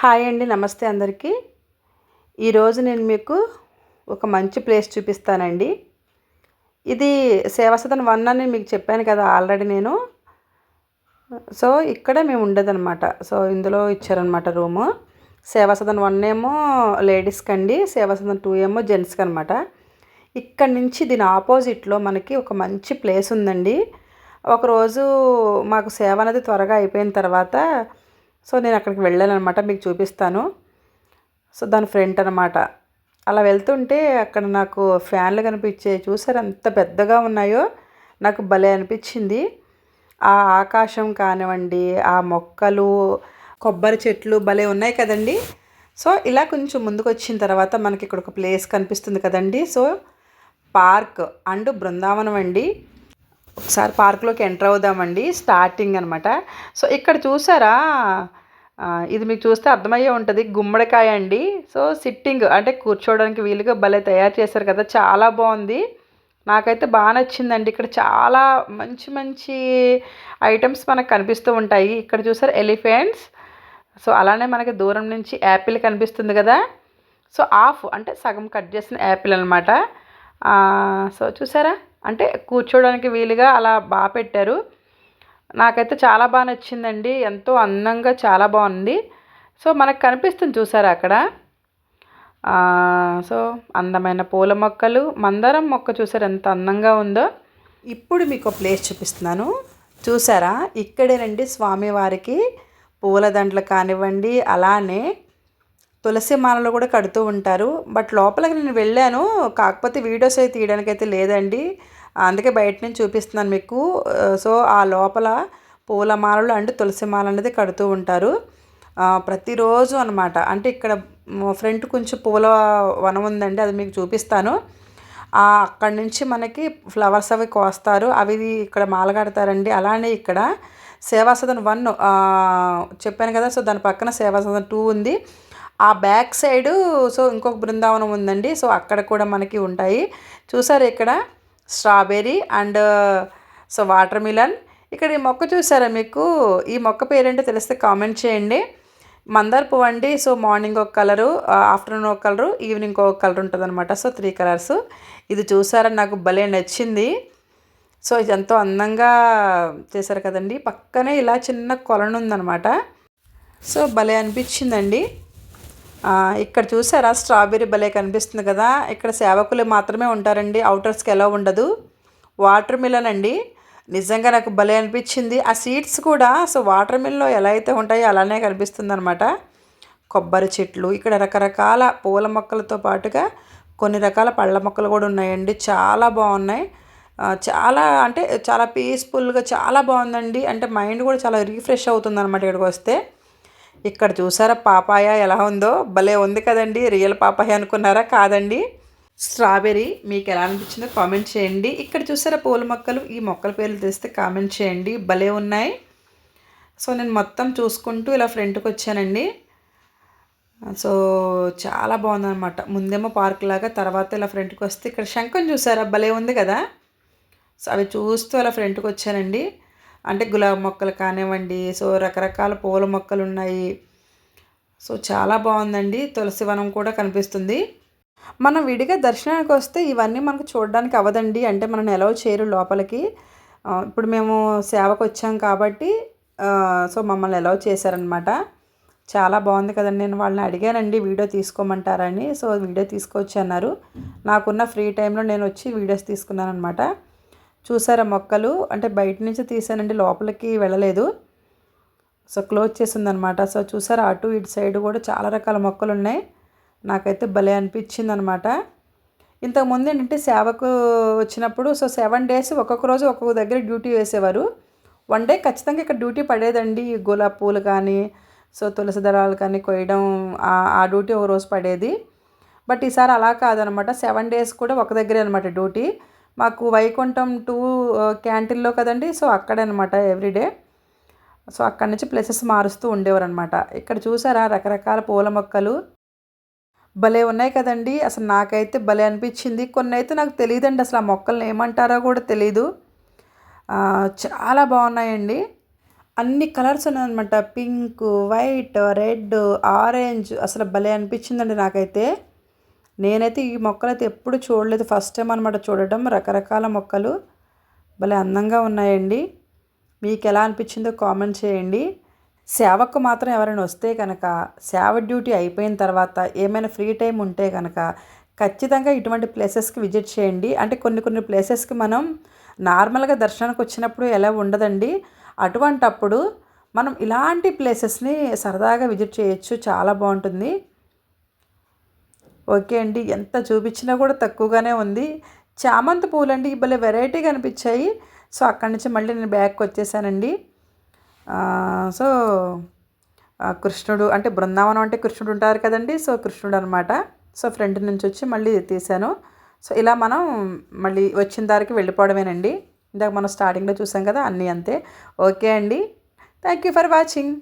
Hi అండి నమస్తే అందరికీ. ఈరోజు నేను మీకు ఒక మంచి ప్లేస్ చూపిస్తానండి. ఇది సేవాసదన్ వన్ అని మీకు చెప్పాను కదా ఆల్రెడీ నేను. సో ఇక్కడ మేము ఉండేదన్నమాట. సో ఇందులో ఇచ్చారనమాట రూము. సేవాసదన్ వన్ ఏమో లేడీస్కి అండి సేవాసదన్ టూ ఏమో జెంట్స్కి అనమాట ఇక్కడ నుంచి దీని ఆపోజిట్లో మనకి ఒక మంచి ప్లేస్ ఉందండి. ఒకరోజు మాకు సేవ అనేది త్వరగా అయిపోయిన తర్వాత సో నేను అక్కడికి వెళ్ళాను అనమాట మీకు చూపిస్తాను. సో దాని ఫ్రంట్ అనమాట అలా వెళ్తుంటే అక్కడ నాకు ఫ్యాన్లు కనిపించాయి. చూసారు ఎంత పెద్దగా ఉన్నాయో? నాకు భలే అనిపించింది. ఆ ఆకాశం కానివ్వండి ఆ మొక్కలు కొబ్బరి చెట్లు భలే ఉన్నాయి కదండి. సో ఇలా కొంచెం ముందుకు వచ్చిన తర్వాత మనకి ఇక్కడ ఒక ప్లేస్ కనిపిస్తుంది కదండి. సో పార్క్ అండ్ బృందావనం అండి. ఒకసారి పార్క్లోకి ఎంటర్ అవుదామండి స్టార్టింగ్ అనమాట సో ఇక్కడ చూసారా? ఇది మీకు చూస్తే అర్థమయ్యే ఉంటుంది. గుమ్మడికాయ అండి. సో సిట్టింగ్ అంటే కూర్చోవడానికి వీలుగా భలే తయారు చేశారు కదా. చాలా బాగుంది. నాకైతే బాగా నచ్చిందండి. ఇక్కడ చాలా మంచి మంచి ఐటమ్స్ మనకు కనిపిస్తూ ఉంటాయి. ఇక్కడ చూసారు? ఎలిఫెంట్స్. సో అలానే మనకి దూరం నుంచి యాపిల్ కనిపిస్తుంది కదా. సో ఆఫ్ అంటే సగం కట్ చేసిన యాపిల్ అనమాట సో చూసారా? అంటే కూర్చోడానికి వీలుగా అలా బాగా పెట్టారు. నాకైతే చాలా బాగా నచ్చిందండి. ఎంతో అందంగా చాలా బాగుంది. సో మనకు కనిపిస్తుంది చూసారా అక్కడ? సో అందమైన పూల మొక్కలు మందారం మొక్క చూసారు ఎంత అందంగా ఉందో? ఇప్పుడు మీకు ప్లేస్ చూపిస్తున్నాను. చూసారా? ఇక్కడేనండి స్వామివారికి పూలదండలు కానివ్వండి అలానే తులసి మాలలు కూడా కడుతూ ఉంటారు. బట్ లోపలికి నేను వెళ్ళాను. కాకపోతే వీడియోస్ అయితే తీయడానికి అయితే లేదండి. అందుకే బయట నుంచి చూపిస్తున్నాను మీకు. సో ఆ లోపల పూల మాలలు అండ్ తులసి మాల అనేది కడుతూ ఉంటారు. ప్రతిరోజు అనమాట అంటే ఇక్కడ ఫ్రంట్ కొంచెం పూల వనం ఉందండి. అది మీకు చూపిస్తాను. అక్కడి నుంచి మనకి ఫ్లవర్స్ అవి కోస్తారు. అవి ఇక్కడ మాల కడతారండి. అలానే ఇక్కడ సేవాసదన్ వన్ చెప్పాను కదా. సో దాని పక్కన సేవాసదన్ టూ ఉంది. ఆ బ్యాక్ సైడు సో ఇంకొక బృందావనం ఉందండి. సో అక్కడ కూడా మనకి ఉంటాయి. చూసారు ఇక్కడ? Strawberry and so watermelon. ఇక్కడ ఈ మొక్క చూసారా మీకు? ఈ మొక్క పేరేంటో తెలిస్తే కామెంట్ చేయండి. మందార పువ్వు అండి. సో మార్నింగ్ ఒక కలరు ఆఫ్టర్నూన్ ఒక కలరు ఈవినింగ్ ఒక కలర్ ఉంటుంది అనమాట సో త్రీ కలర్స్. ఇది చూసారా? నాకు భలే నచ్చింది. సో ఇది ఎంతో అందంగా చేశారు కదండి. పక్కనే ఇలా చిన్న కొలను ఉందన్నమాట. సో భలే అనిపించిందండి. ఇక్కడ చూసారా? స్ట్రాబెర్రీ భలే కనిపిస్తుంది కదా. ఇక్కడ సేవకులు మాత్రమే ఉంటారండి. అవుటర్స్కి ఎలా ఉండదు. వాటర్ మిలన్ అండి నిజంగా నాకు భలే అనిపించింది. ఆ సీడ్స్ కూడా సో వాటర్ మిల్లో ఎలా అయితే ఉంటాయో అలానే కనిపిస్తుంది అనమాట కొబ్బరి చెట్లు ఇక్కడ రకరకాల పూల మొక్కలతో పాటుగా కొన్ని రకాల పళ్ళ మొక్కలు కూడా ఉన్నాయండి. చాలా బాగున్నాయి. చాలా అంటే చాలా పీస్ఫుల్గా చాలా బాగుందండి. అంటే మైండ్ కూడా చాలా రీఫ్రెష్ అవుతుంది అనమాట ఇక్కడికి వస్తే. ఇక్కడ చూసారా పాపాయ ఎలా ఉందో? భలే ఉంది కదండి. రియల్ పాపాయ అనుకున్నారా? కాదండి. స్ట్రాబెర్రీ మీకు ఎలా అనిపించిందో కామెంట్ చేయండి. ఇక్కడ చూసారా పూల మొక్కలు? ఈ మొక్కల పేర్లు తెలిస్తే కామెంట్ చేయండి. భలే ఉన్నాయి. సో నేను మొత్తం చూసుకుంటూ ఇలా ఫ్రంట్కి వచ్చానండి. సో చాలా బాగుందన్నమాట. ముందేమో పార్క్ లాగా తర్వాత ఇలా ఫ్రంట్కి వస్తే ఇక్కడ శంఖం చూసారా? భలే ఉంది కదా. సో అవి చూస్తూ అలా ఫ్రంట్కి వచ్చానండి. అంటే గులాబీ మొక్కలు కానివ్వండి సో రకరకాల పూల మొక్కలు ఉన్నాయి సో చాలా బాగుందండి. తులసి వనం కూడా కనిపిస్తుంది. మనం విడిగా దర్శనానికి వస్తే ఇవన్నీ మనకు చూడడానికి అవ్వదండి. అంటే మనం ఎలా చేయరు లోపలికి. ఇప్పుడు మేము సేవకు వచ్చాం కాబట్టి సో మమ్మల్ని ఎలా చేశారనమాట చాలా బాగుంది కదండి. నేను వాళ్ళని అడిగానండి వీడియో తీసుకోమంటారని సో వీడియో తీసుకొచ్చి అన్నారు. నాకున్న ఫ్రీ టైంలో నేను వచ్చి వీడియోస్ తీసుకున్నాను అనమాట చూసారా మొక్కలు? అంటే బయట నుంచి తీసానండి లోపలికి వెళ్ళలేదు. సో క్లోజ్ చేసిందనమాట. సో చూసారా అటు ఇటు సైడ్ కూడా చాలా రకాల మొక్కలు ఉన్నాయి. నాకైతే భలే అనిపించింది అనమాట ఇంతకుముందు ఏంటంటే సేవకు వచ్చినప్పుడు సో సెవెన్ డేస్ ఒక్కొక్క రోజు ఒక్కొక్క దగ్గర డ్యూటీ వేసేవారు. వన్ డే ఖచ్చితంగా ఇక్కడ డ్యూటీ పడేదండి. గులాబ్ గులాబీ పూలు కానీ సో తులసి దళాలు కానీ కొయ్యడం ఆ డ్యూటీ ఒక రోజు పడేది. బట్ ఈసారి అలా కాదనమాట. సెవెన్ డేస్ కూడా ఒక దగ్గరే అనమాట డ్యూటీ. మాకు వైకుంఠం టూ క్యాంటీన్లో కదండి. సో అక్కడే అనమాట ఎవ్రీడే సో అక్కడి నుంచి ప్లేసెస్ మారుస్తూ ఉండేవారు అనమాట ఇక్కడ చూసారా రకరకాల పూల మొక్కలు? భలే ఉన్నాయి కదండి. అసలు నాకైతే భలే అనిపించింది. కొన్ని అయితే నాకు తెలియదండి అసలు ఆ మొక్కలను ఏమంటారో కూడా తెలీదు. చాలా బాగున్నాయండి. అన్ని కలర్స్ ఉన్నాయన్నమాట. Pink white red orange. అసలు భలే అనిపించిందండి నాకైతే. నేనైతే ఈ మొక్కలు అయితే ఎప్పుడు చూడలేదు. ఫస్ట్ టైం అనమాట చూడటం రకరకాల మొక్కలు భలే అందంగా ఉన్నాయండి. మీకు ఎలా అనిపించిందో కామెంట్ చేయండి. సేవకు మాత్రం ఎవరైనా వస్తే కనుక సేవ డ్యూటీ అయిపోయిన తర్వాత ఏమైనా ఫ్రీ టైం ఉంటే కనుక ఖచ్చితంగా ఇటువంటి ప్లేసెస్కి విజిట్ చేయండి. అంటే కొన్ని కొన్ని ప్లేసెస్కి మనం నార్మల్గా దర్శనానికి వచ్చినప్పుడు ఎలా ఉండదండి. అటువంటప్పుడు మనం ఇలాంటి ప్లేసెస్ని సరదాగా విజిట్ చేయొచ్చు. చాలా బాగుంటుంది. ఓకే అండి. ఎంత చూపించినా కూడా తక్కువగానే ఉంది. చామంతి పూలండి భలే వెరైటీగా అనిపించాయి. సో అక్కడి నుంచి మళ్ళీ నేను బ్యాగ్కి వచ్చేసానండి. సో కృష్ణుడు అంటే బృందావనం అంటే కృష్ణుడు ఉంటారు కదండి. సో కృష్ణుడు అనమాట సో ఫ్రంట్ నుంచి వచ్చి మళ్ళీ తీశాను. సో ఇలా మనం మళ్ళీ వచ్చిన దారికి వెళ్ళిపోవడమేనండి. ఇందాక మనం స్టార్టింగ్లో చూసాం కదా అన్నీ అంతే. ఓకే అండి. Thank you for watching